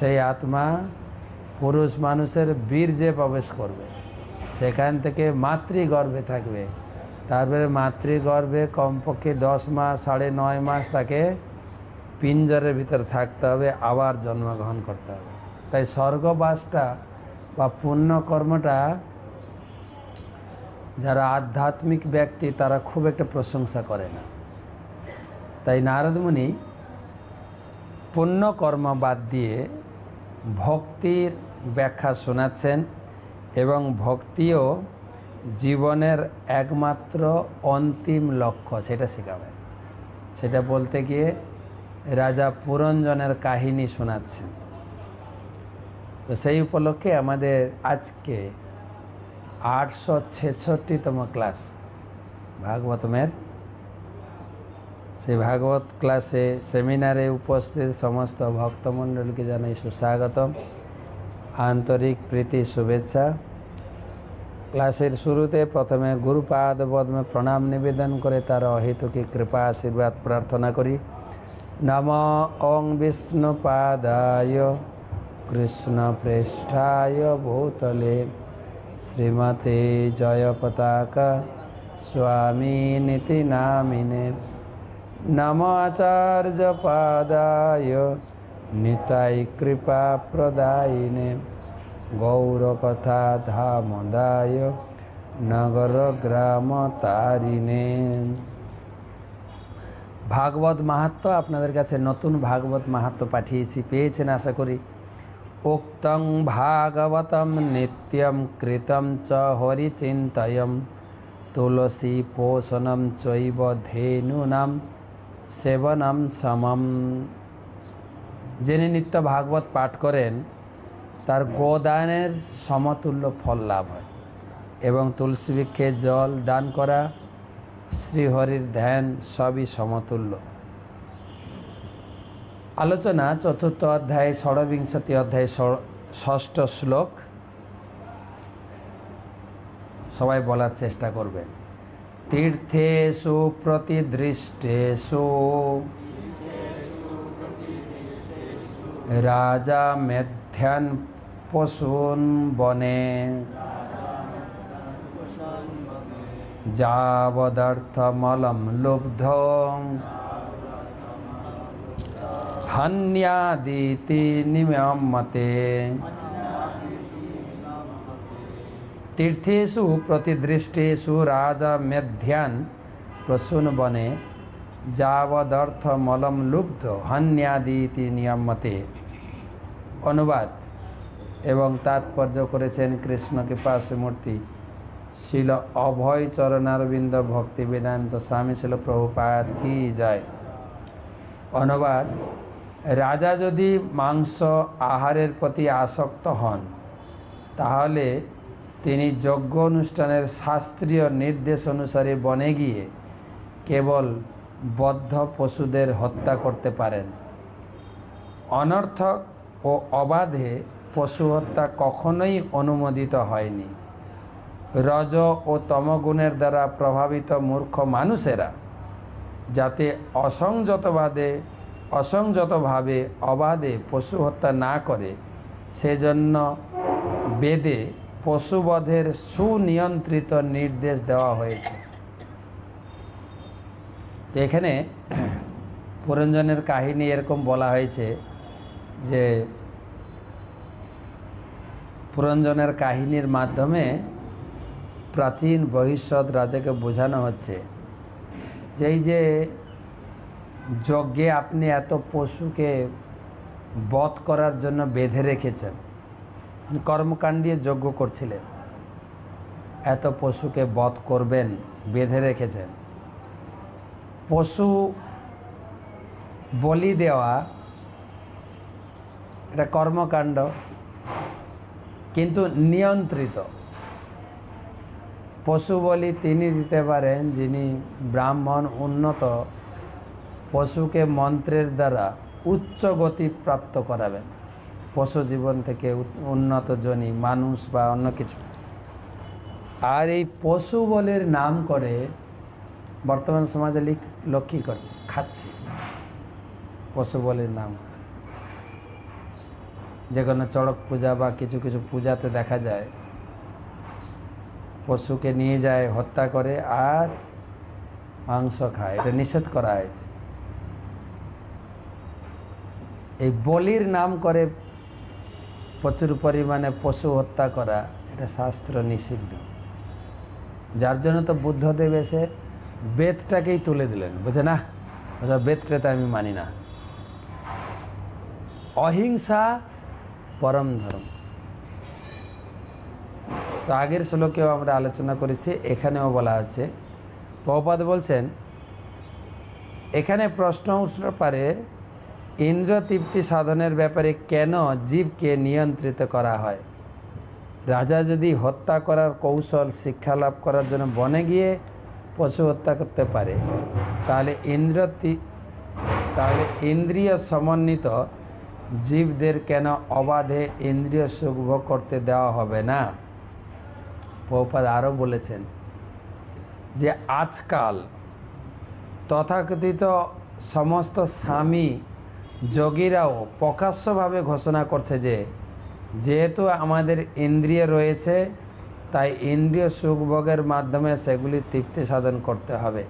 সেই আত্মা পুরুষ মানুষের বীর্যে প্রবেশ করবে। সেখান থেকে মাতৃগর্ভে থাকবে। তারপরে মাতৃগর্ভে কমপক্ষে দশ মাস, সাড়ে নয় মাস তাকে পিঞ্জরের ভিতর থাকতে হবে, আবার জন্মগ্রহণ করতে হবে। তাই স্বর্গবাসটা বা পুণ্যকর্মটা যারা আধ্যাত্মিক ব্যক্তি, তারা খুব একটা প্রশংসা করে না। তাই নারদমুনি পুণ্যকর্ম বাদ দিয়ে ভক্তির ব্যাখ্যা শোনাচ্ছেন এবং ভক্তিও জীবনের একমাত্র অন্তিম লক্ষ্য, সেটা শেখাবেন। সেটা বলতে গিয়ে রাজা পুরঞ্জনের কাহিনী শোনাচ্ছেন। তো সেই উপলক্ষে আমাদের আজকে আটশো ছেষট্টিতম ক্লাস ভাগবতমের সেই ভাগবত ক্লাসে সেমিনারে উপস্থিত সমস্ত ভক্তমণ্ডলীকে জানাই সুস্বাগতম। আন্তরিক প্রীতি, শুভেচ্ছা। ক্লাসের শুরুতে প্রথমে গুরুপাদ পদ্মে প্রণাম নিবেদন করে তার অহেতুকি কৃপা আশীর্বাদ প্রার্থনা করি। নম ওং বিষ্ণুপাদায় কৃষ্ণ পৃষ্ঠায় ভূতলে। শ্রীমতে জয় পতাকা স্বামী নীতি নামিনে। নম আচার্য পাদায় নিতাই কৃপা প্রদায়িনে গৌরকথা ধামদায় নগর গ্রাম তারিণে ভাগবত মাহাত্ম আপনাদের কাছে নতুন ভাগবত মাহাত্ম পাঠিয়েছি, পেয়েছেন আশা করি। উক্তং ভাগবতম নিত্যম কৃতম চ হরিচিন্তয়ম, তুলসী পোষণম চৈব ধেনুনাম। সেবনম সমম। যিনি নিত্য ভাগবত পাঠ করেন, তার গোদানের সমতুল্য ফল লাভ হয় এবং তুলসী বৃক্ষে জল দান করা, শ্রীহরির ধ্যান সবই সমতুল্য। আলোচনা চতুর্থ অধ্যায়, ষড়বিংশতি অধ্যায় ষষ্ঠ শ্লোক। সবাই বলার চেষ্টা করবেন। তীর্থেষু প্রতিদৃষ্টেষু রাজা মেধ্যান পশুন বনে যাবদর্থমলম লুব্ধ হন্যাদিতি নিমতে মেধ্যান প্রসূন বনে, যাবদর্থমলম লুব্ধ হন্যাদিতি নিয়মতে অনুবাদ, এবং তাৎপর্য করেছেন কৃষ্ণ কৃপাসে মূর্তি শিল অভয় চরণারবিন্দ ভক্তি বেদান্ত স্বামী ছিল প্রভুপাত কি যায় অনুবাদ, রাজা যদি মাংস আহারের প্রতি আসক্ত হন, তাহলে তিনি যজ্ঞ অনুষ্ঠানের শাস্ত্রীয় নির্দেশ অনুসারে বনে গিয়ে কেবল বদ্ধ পশুদের হত্যা করতে পারেন। অনর্থক ও অবাধে পশু হত্যা কখনোই অনুমোদিত হয়নি। রজ ও তমগুণের দ্বারা প্রভাবিত মূর্খ মানুষেরা যাতে অসংযতবাদে, অসংযতভাবে অবাধে পশু হত্যা না করে, সেজন্য বেদে পশুবধের সুনিয়ন্ত্রিত নির্দেশ দেওয়া হয়েছে। তো এখানে পুরঞ্জনের কাহিনী এরকম বলা হয়েছে যে, পুরঞ্জনের কাহিনীর মাধ্যমে প্রাচীন ভবিষ্যৎ রাজাকে বোঝানো হচ্ছে যে, এই যে যজ্ঞে আপনি এত পশুকে বধ করার জন্য বেঁধে রেখেছেন কর্মকাণ্ডীয় যজ্ঞ করছিলেন। এত পশুকে বধ করবেন, বেঁধে রেখেছেন। পশু বলি দেওয়া এটা কর্মকাণ্ড, কিন্তু নিয়ন্ত্রিত। পশু বলি তিনি দিতে পারেন, যিনি ব্রাহ্মণ উন্নত, পশুকে মন্ত্রের দ্বারা উচ্চ গতি প্রাপ্ত করাবেন। পশু জীবন থেকে উন্নত জনি মানুষ বা অন্য কিছু। আর এই পশু বলের নাম করে বর্তমান সমাজে লিখ লোক কী করছে, খাচ্ছে। পশু বলের নাম। যে কোনো চড়ক পূজা বা কিছু কিছু পূজাতে দেখা যায়, পশুকে নিয়ে যায়, হত্যা করে আর মাংস খায়। এটা নিষেধ করা হয়েছে। এই বলির নাম করে প্রচুর পরিমাণে পশু হত্যা করা, এটা শাস্ত্র নিষিদ্ধ। যার জন্য তো বুদ্ধদেব এসে বেদটাকেই তুলে দিলেন। বুঝে না, ওসব বেদটাতে আমি মানি না। অহিংসা পরম ধর্ম। তো আগের শ্লোকেও আমরা আলোচনা করেছি, এখানেও বলা আছে। প্রপাদ বলছেন, এখানে প্রশ্ন উঠতে পারে ইন্দ্র তৃপ্তি সাধনের ব্যাপারে কেন জীবকে নিয়ন্ত্রিত করা হয়? রাজা যদি হত্যা করার কৌশল শিক্ষা লাভ করার জন্য বনে গিয়ে পশু হত্যা করতে পারে, তাহলে ইন্দ্র তাহলে ইন্দ্রিয় সমন্বিত জীবদের কেন অবাধে ইন্দ্রিয় সুখ ভোগ করতে দেওয়া হবে না? প্রপাদ আরও বলেছেন যে, আজকাল তথাকথিত সমস্ত স্বামী যোগীরাও প্রকাশ্যভাবে ঘোষণা করছে যে, যেহেতু আমাদের ইন্দ্রিয় রয়েছে, তাই ইন্দ্রিয় সুখভোগের মাধ্যমে সেগুলি তৃপ্তি সাধন করতে হবে।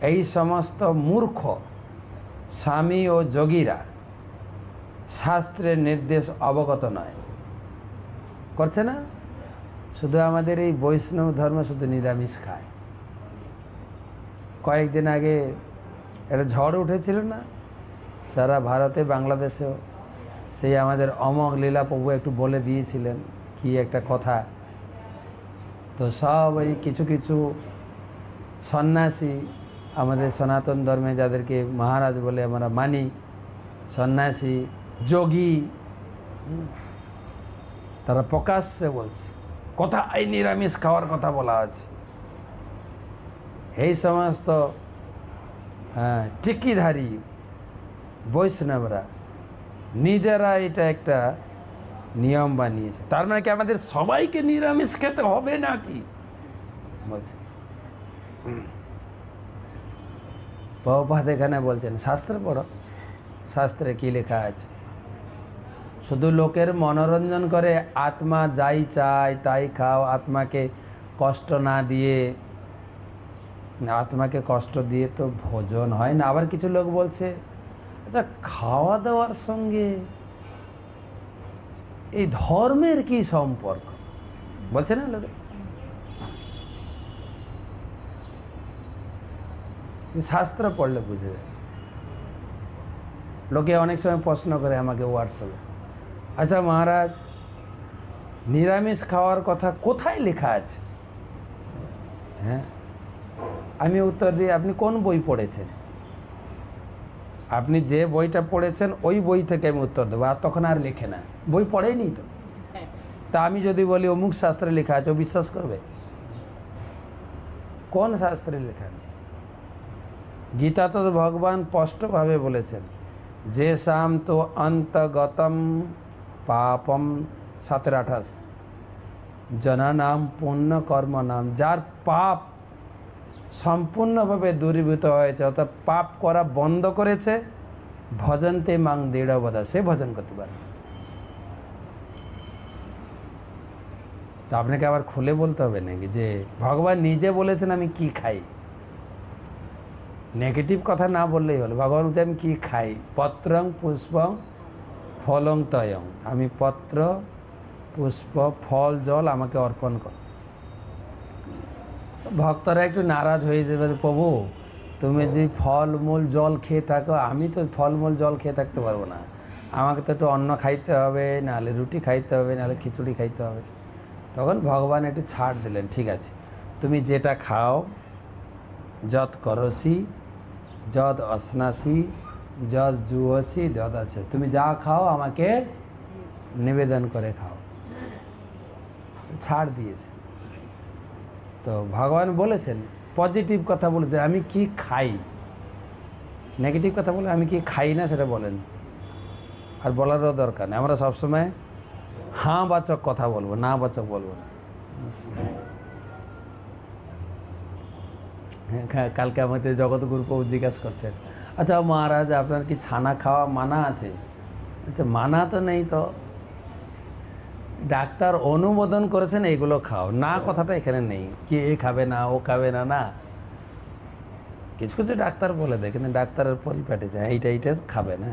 এই সমস্ত মূর্খ স্বামী ও যোগীরা শাস্ত্রের নির্দেশ অবগত নয়। করছে না? শুধু আমাদের এই বৈষ্ণব ধর্ম শুধু নিরামিষ খায়। কয়েকদিন আগে একটা ঝড় উঠেছিল না? সারা ভারতে বাংলাদেশেও। সেই আমাদের অমক লীলা প্রভু একটু বলে দিয়েছিলেন কি একটা কথা। তো সব এই কিছু কিছু সন্ন্যাসী আমাদের সনাতন ধর্মে যাদেরকে মহারাজ বলে আমরা মানি সন্ন্যাসী যোগী তারা প্রকাশ্যে বলছে কথা এই নিরামিষ খাওয়ার কথা বলা আছে। এই সমস্ত হ্যাঁ, টিকিধারী বৈষ্ণবরা নিজেরা এটা একটা নিয়ম বানিয়েছে। তার মানে কি আমাদের সবাইকে নিরামিষ খেতে হবে নাকি? বলছে। বহুপাত এখানে বলছেন শাস্ত্র পড়ো। শাস্ত্রে কি লেখা আছে? শুধু লোকের মনোরঞ্জন করে আত্মা যাই চায় তাই খাও আত্মাকে কষ্ট না দিয়ে। আত্মাকে কষ্ট দিয়ে তো ভোজন হয় না। আবার কিছু লোক বলছে আচ্ছা খাওয়া দাওয়ার সঙ্গে এই ধর্মের কি সম্পর্ক? বলছে না লোকে? শাস্ত্র পড়লে বুঝে যায়। লোকে অনেক সময় প্রশ্ন করে আমাকে হোয়াটসঅ্যাপে আচ্ছা মহারাজ, নিরামিষ খাওয়ার কথা কোথায় লেখা আছে? হ্যাঁ? আমি উত্তর দিই, আপনি কোন বই পড়েছেন? আপনি যে বইটা পড়েছেন, ওই বই থেকে আমি উত্তর দেবো। আর তখন আর লেখে না। বই পড়েনি তো? তা আমি যদি বলি, অমুক শাস্ত্রে লেখা আছে বিশ্বাস করবে? কোন শাস্ত্রে লেখা গীতা তো ভগবান স্পষ্টভাবে বলেছেন, যে শাম তো অন্তগতম পাপম সাতের আঠাশ। জনা নাম, পুণ্য কর্ম নাম, যার পাপ সম্পূর্ণভাবে দূরীভূত হয়েছে, অর্থাৎ পাপ করা বন্ধ করেছে, ভজনতে মাং দৃঢ়বধা সে ভজন করতে পারে। তো আপনাকে আবার খুলে বলতে হবে নাকি যে ভগবান নিজে বলেছেন আমি কি খাই? নেগেটিভ কথা না বললেই হলো, ভগবান বলছে আমি কি খাই? পত্রং পুষ্পং ফলং তয়ং। আমি পত্র, পুষ্প, ফল, জল আমাকে অর্পণ কর। ভক্তরা একটু নারাজ হয়ে যাবে, প্রভু, তুমি যে ফলমূল জল খেয়ে থাকো, আমি তো ফলমূল জল খেয়ে থাকতে পারব না। আমাকে তো একটু অন্ন খাইতে হবে, নাহলে রুটি খাইতে হবে, নাহলে খিচুড়ি খাইতে হবে। তখন ভগবান একটু ছাড় দিলেন, ঠিক আছে। তুমি যেটা খাও, যত করসি যদ অসনাসি যদ জুয়সি যদ আছে, তুমি যা খাও, আমাকে নিবেদন করে খাও। ছাড় দিয়েছে। তো ভগবান বলেছেন পজিটিভ কথা বলেছে আমি কি খাই? নেগেটিভ কথা বলে আমি কি খাই না? সেটা বলেন। আর বলারও দরকার নেই। আমরা সবসময় হাঁ বাচক কথা বলব না বাচক বলব না। হ্যাঁ, কালকে আমাদের জগৎগুরু প্রভু জিজ্ঞাসা করছেন আচ্ছা মহারাজ আপনার কি ছানা খাওয়া মানা আছে? আচ্ছা মানা তো নেই তো। ডাক্তার অনুমোদন করেছেন এগুলো খাও। না, কথাটা এখানে নেই। কি এ খাবে না, ও খাবে না না। কিছু কিছু ডাক্তার বলে দেয়, কিন্তু ডাক্তারের পরিপাটি যায়, এইটা এইটা খাবে না।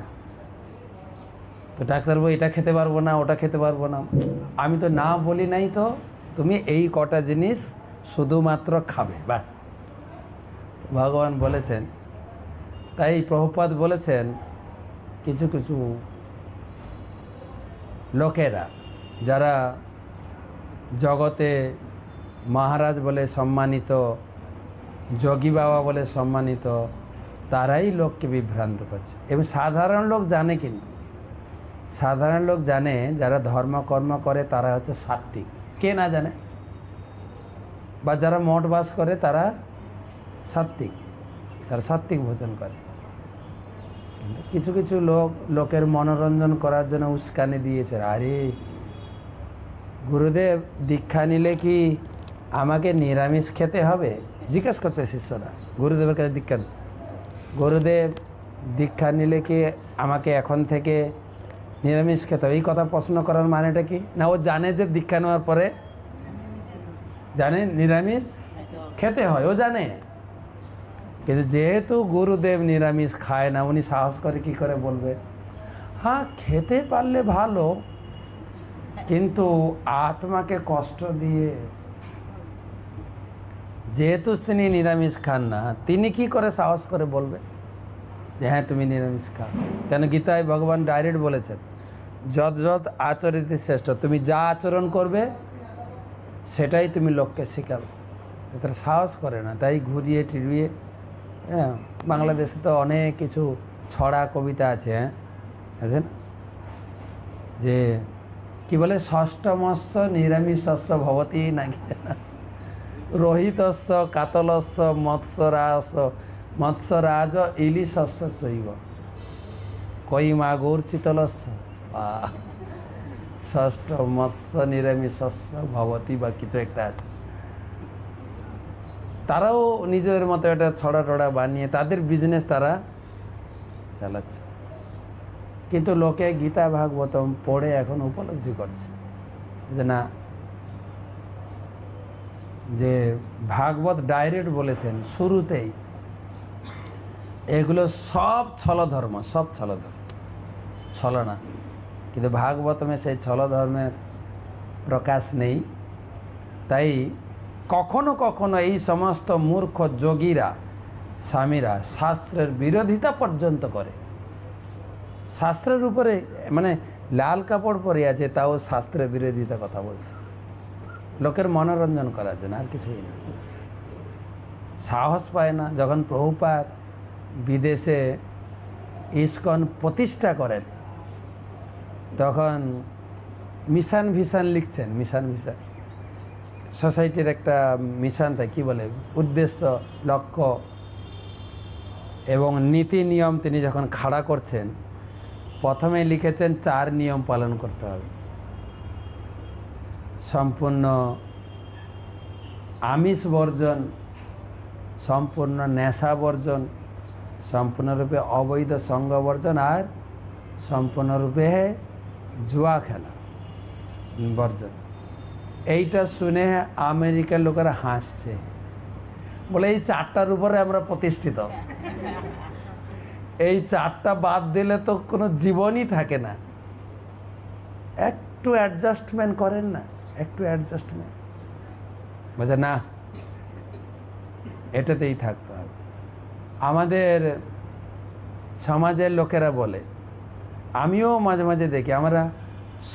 তো ডাক্তার বই এটা খেতে পারব না, ওটা খেতে পারব না। আমি তো না বলি নাই তো, তুমি এই কটা জিনিস শুধুমাত্র খাবে বা ভগবান বলেছেন, তাই প্রভুপাদ বলেছেন, কিছু কিছু লোকেরা যারা জগতে মহারাজ বলে সম্মানিত, যোগী বাবা বলে সম্মানিত, তারাই লোককে বিভ্রান্ত করছে। এবং সাধারণ লোক জানে কিন্তু, সাধারণ লোক জানে যারা ধর্মকর্ম করে তারা হচ্ছে সাত্বিক। কে না জানে? বা যারা মঠ বাস করে তারা সাত্বিক তারা সাত্বিক ভোজন করে। কিন্তু কিছু কিছু লোক, লোকের মনোরঞ্জন করার জন্য উস্কানি দিয়েছে। আরে গুরুদেব দীক্ষা নিলে কি আমাকে নিরামিষ খেতে হবে? জিজ্ঞেস করছে শিষ্যরা। গুরুদেবের কাছে দীক্ষা গুরুদেব দীক্ষা নিলে কি আমাকে এখন থেকে নিরামিষ খেতে হবে? এই কথা প্রশ্ন করার মানেটা কি? না, ও জানে যে দীক্ষা নেওয়ার পরে জানে নিরামিষ খেতে হয়। ও জানে। কিন্তু যেহেতু গুরুদেব নিরামিষ খায় না, উনি সাহস করে কি করে বলবে? হ্যাঁ খেতে পারলে ভালো কিন্তু আত্মাকে কষ্ট দিয়ে, যেহেতু তিনি নিরামিষ খান না, তিনি কি করে সাহস করে বলবে? যে হ্যাঁ তুমি নিরামিষ খাও। কেন গীতায় ভগবান ডাইরেক্ট বলেছেন, যত যত আচরিত শ্রেষ্ঠ, তুমি যা আচরণ করবে, সেটাই তুমি লোককে শেখাবে। তারা সাহস করে না, তাই ঘুরিয়ে টিরিয়ে হ্যাঁ বাংলাদেশে তো অনেক কিছু ছড়া কবিতা আছে হ্যাঁ আছে না? যে কি বলে? ষষ্ঠমস্য নিরামিষস্য ভবতী নাকি? রোহিতস্য, কাতলস্য মৎস্যরাস মৎস্যরাজ ইলিশস্য চৈব। কই মাগুর চিতলস্য ষষ্ঠ মৎস্য নিরামিষস্য ভবতী বা কিছু একটা আছে। তারাও নিজেদের মতো একটা ছড়া টড়া বানিয়ে তাদের বিজনেস তারা চালাচ্ছে। কিন্তু লোকে গীতা ভাগবতম পড়ে এখন উপলব্ধি করছে যে না, যে ভাগবত ডাইরেক্ট বলেছেন শুরুতেই, এগুলো সব ছলধর্ম সব ছলধর্ম। ছলনা কিন্তু ভাগবতমে সেই ছলধর্মের প্রকাশ নেই। তাই কখনো কখনো এই সমস্ত মূর্খ যোগীরা, স্বামীরা শাস্ত্রের বিরোধিতা পর্যন্ত করে। শাস্ত্রের উপরে মানে লাল কাপড় পরে আছে, তাও শাস্ত্রের বিরোধিতা কথা বলছে। লোকের মনোরঞ্জন করার জন্য আর কিছুই না। সাহস পায় না। যখন প্রভুপাত বিদেশে ইস্কন প্রতিষ্ঠা করেন, তখন মিশন ভিশন লিখছেন, মিশন ভিশন। সোসাইটির একটা মিশন থাকে, কী বলে, উদ্দেশ্য, লক্ষ্য এবং নীতি নিয়ম তিনি যখন খাড়া করছেন প্রথমে লিখেছেন, চার নিয়ম পালন করতে হবে। সম্পূর্ণ আমিষ বর্জন, সম্পূর্ণ নেশা বর্জন, সম্পূর্ণরূপে অবৈধ সঙ্গ বর্জন, আর সম্পূর্ণরূপে জুয়া খেলা বর্জন। এইটা শুনে আমেরিকার লোকেরা হাসছে। বলে, এই চারটার উপরে আমরা প্রতিষ্ঠিত। এই চারটা বাদ দিলে তো কোনো জীবনই থাকে না। একটু অ্যাডজাস্টমেন্ট করেন না, একটু অ্যাডজাস্টমেন্ট বলছে, না, এটাতেই থাকতে হবে। আমাদের সমাজের লোকেরা বলে, আমিও মাঝে মাঝে দেখি, আমরা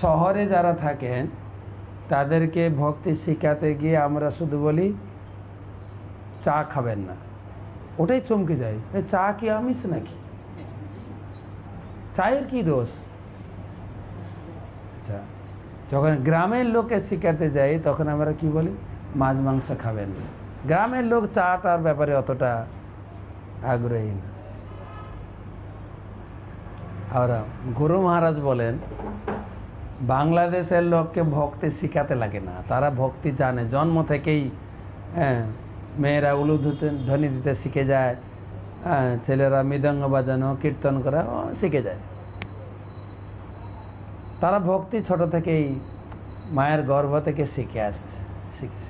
শহরে যারা থাকেন, তাদেরকে ভক্তি শেখাতে গিয়ে আমরা শুধু বলি, চা খাবেন না। ওটাই চমকে যায়। চা কি আমিষ নাকি? চায়ের কি দোষ? আচ্ছা যখন গ্রামের লোকে শিখাতে যাই, তখন আমরা কি বলি? মাছ, মাংস খাবেন না। গ্রামের লোক চা চাটার ব্যাপারে অতটা আগ্রহী না। আর গুরু মহারাজ বলেন, বাংলাদেশের লোককে ভক্তি শিখাতে লাগে না। তারা ভক্তি জানে। জন্ম থেকেই হ্যাঁ মেয়েরা উলু ধ্বনি দিতে শিখে যায়। ছেলেরা মৃদঙ্গ বাজানো, কীর্তন করা শিখে যায়। তারা ভক্তি ছোট থেকেই মায়ের গর্ভ থেকে শিখে আসছে, শিখছে।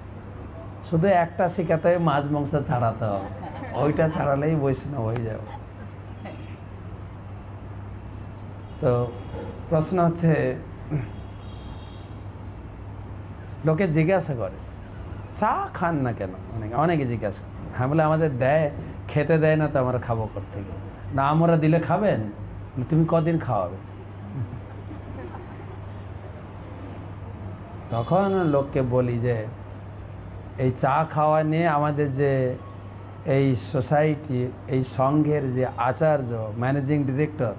শুধু একটা শেখাতে হবে মাছ, মাংস ছাড়াতে হবে। ওইটা ছাড়ালেই বৈষ্ণব হয়ে যাবে। তো প্রশ্ন হচ্ছে, লোকে জিজ্ঞাসা করে, চা খান না কেন? অনেকে অনেকে জিজ্ঞাসা হ্যাঁ বলে, আমাদের দেয় খেতে দেয় না তো আমরা খাব করতে গিয়ে না, আমরা দিলে খাবেন? তুমি কদিন খাওয়াবে? তখন লোককে বলি যে, এই চা খাওয়া নিয়ে আমাদের যে এই সোসাইটি, এই সংঘের যে আচার্য, ম্যানেজিং ডিরেক্টর,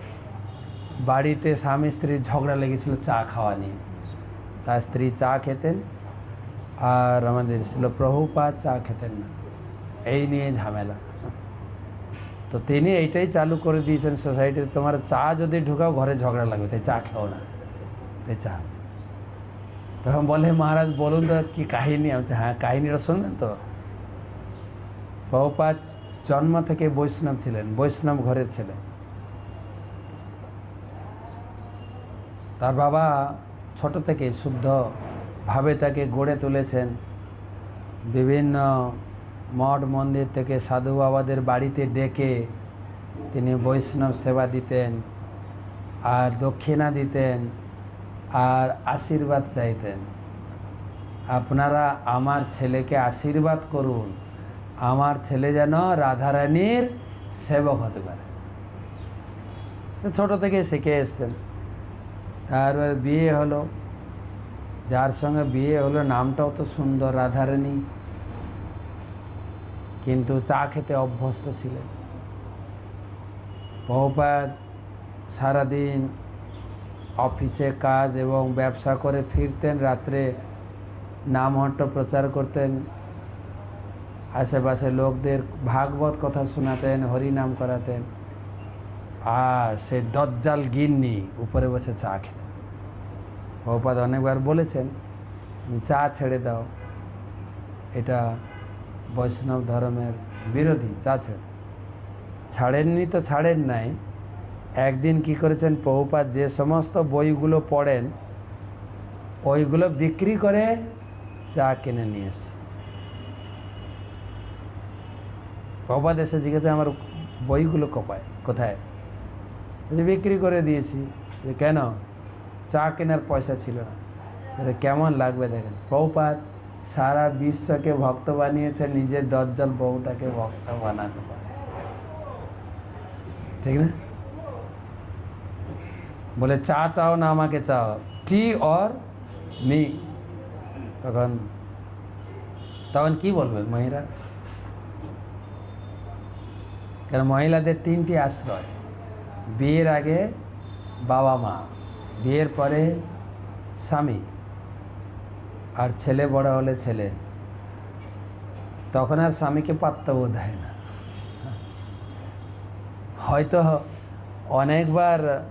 বাড়িতে স্বামী স্ত্রীর ঝগড়া লেগেছিল চা খাওয়া নিয়ে। তার স্ত্রী চা খেতেন, আর আমাদের ছিল প্রভুপাত চা খেতেন না। এই নিয়ে ঝামেলা। তো তিনি এইটাই চালু করে দিয়েছেন সোসাইটিতে তোমার চা যদি ঢুকাও, ঘরে ঝগড়া লাগবে, তাই চা খেও না, তাই চা। তখন বলে, মহারাজ, বলুন তো, কি কাহিনী? আমি হ্যাঁ কাহিনীটা শুনবেন তো? প্রভুপাত জন্ম থেকে বৈষ্ণব ছিলেন, বৈষ্ণব ঘরের ছেলে। তার বাবা ছোট থেকে শুদ্ধভাবে তাকে গড়ে তুলেছেন। বিভিন্ন মঠ মন্দির থেকে সাধু বাবাদের বাড়িতে ডেকে তিনি বৈষ্ণব সেবা দিতেন, আর দক্ষিণা দিতেন, আর আশীর্বাদ চাইতেন। আপনারা আমার ছেলেকে আশীর্বাদ করুন। আমার ছেলে যেন রাধারানীর সেবক হতে পারে। ছোট থেকে শিখে এসছেন। তারপর বিয়ে হলো। যার সঙ্গে বিয়ে হলো, নামটাও তো সুন্দর, রাধারানী। কিন্তু চা খেতে অভ্যস্ত ছিলেন। বহুপাত সারাদিন অফিসে কাজ এবং ব্যবসা করে ফিরতেন রাত্রে, নামহট্ট প্রচার করতেন আশেপাশে লোকদের ভাগবত কথা শোনাতেন, হরিনাম করাতেন। আর সে দজ্জাল গিন্নি উপরে বসে চা খেতেন। বহুপাত অনেকবার বলেছেন চা ছেড়ে দাও, এটা বৈষ্ণব ধর্মের বিরোধী চা ছেড়ে ছাড়েননি তো ছাড়েন নাই। একদিন কি করেছেন বহুপাত যে সমস্ত বইগুলো পড়েন, ওইগুলো বিক্রি করে চা কিনে নিয়ে এসে প্রভাত এসে জিজ্ঞাসা, আমার বইগুলো কোপায়, কোথায়? বিক্রি করে দিয়েছি। যে কেন? চা কেনার পয়সা ছিল না। কেমন লাগবে দেখেন। প্রভুপাত সারা বিশ্বকে ভক্ত বানিয়েছে, নিজের দজ্জাল বউটাকে ভক্ত বানাতে পারে। ঠিক না? বলে, চা চাও না আমাকে চাও। Tea or me. তখন তখন কি বলবে মহিলা? কারণ মহিলাদের তিনটি আশ্রয়, বিয়ের আগে বাবা মা বিয়ের পরে স্বামী। আর ছেলে বড় হলে ছেলে। তখন আর স্বামীকে পাত্তাও হয় না। হয়তো অনেকবার